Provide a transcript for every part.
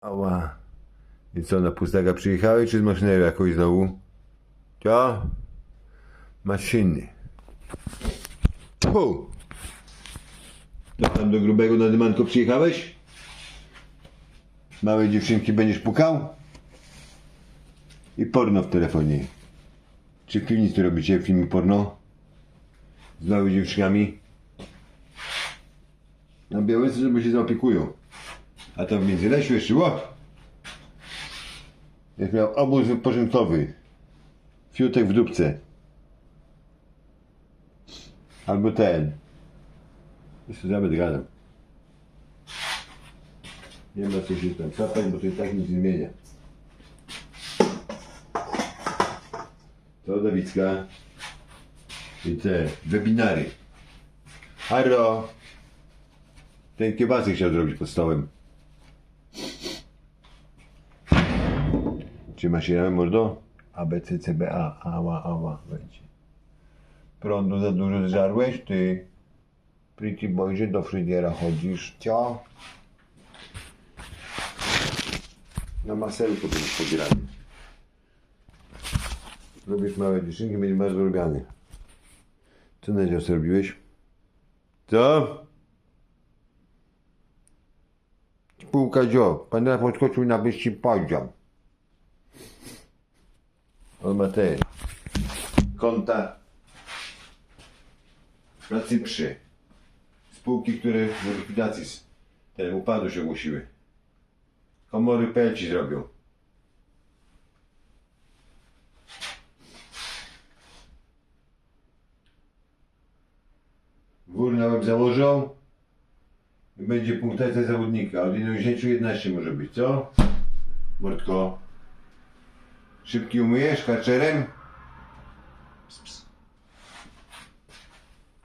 Ała. I co, na pustaka przyjechałeś, czy z maszynerii jakoś znowu? Co? Maszyny. Tu. To tam do grubego na dymanko przyjechałeś? Małej dziewczynki będziesz pukał? I porno w telefonie. Czy w piwnicy robicie filmy porno? Z małymi dziewczynami? Na Białysce, żeby się zaopiekują. A to w Międzylesiu jeszcze, ło! Jak miał obóz wypoczynkowy. Fiutek w dupce. Albo ten. Jeszcze nawet gadam. Nie ma co się tam sapać, bo to i tak nic nie zmienia. To Dawicka. I te webinary. Haro! Ten kiełbasy chciał zrobić pod stołem. Czy masz się mordo? A, B, C, C, B, A. Ała, ała, będzie. Prądu za dużo zżarłeś, ty? Pretty boy, że do frydiera chodzisz, cio? Na masełku będziesz pobierany. Robisz małe dziewczynki, będzie bardzo lubiany. Co na dzień zrobiłeś? Co? Spółka dzio. Pan podskoczył na wyścig poziom. On ma te konta na Cyprze. Spółki, które do likwidacji z ten upadu się ogłosiły. Komory pelci zrobią. Wór na łeb założą i będzie punktacja zawodnika. Od 1 do 10 11 może być, co? Mordko. Szybki umyjesz ps.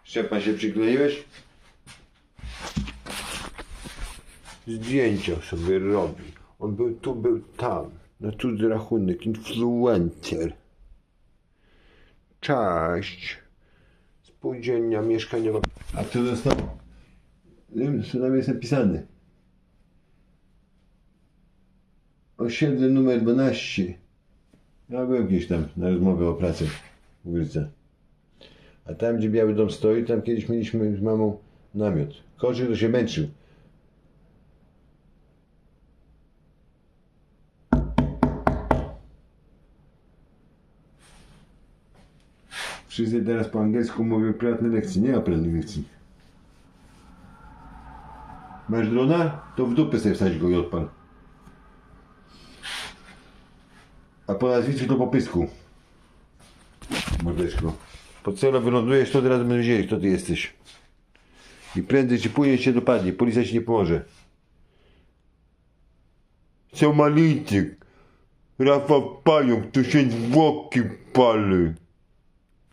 Szczepan się przykleiłeś? Zdjęcia sobie robi. On był tu, był tam. Na cudzy rachunek. Influencer. Cześć. Spółdzielnia mieszkaniowa. A co wiem, co tam jest napisane. Osiedle numer 12. Ja byłem gdzieś tam na rozmowę o pracy w Górce. A tam, gdzie Biały Dom stoi, tam kiedyś mieliśmy z mamą namiot. Koczyk to się męczył. Wszyscy teraz po angielsku mówią prywatne lekcje. Nie ma prywatnych lekcji. Masz drona? To w dupę sobie wstać go i odpal. A po nazwisku to po pysku. Mordeczko. Po celu wylądujesz, to teraz będą wiedzieli, kto ty jesteś. I prędzej czy później cię dopadnie. Policja ci nie pomoże. Somalityk. Rafał Pająk, tu się zwłoki pali.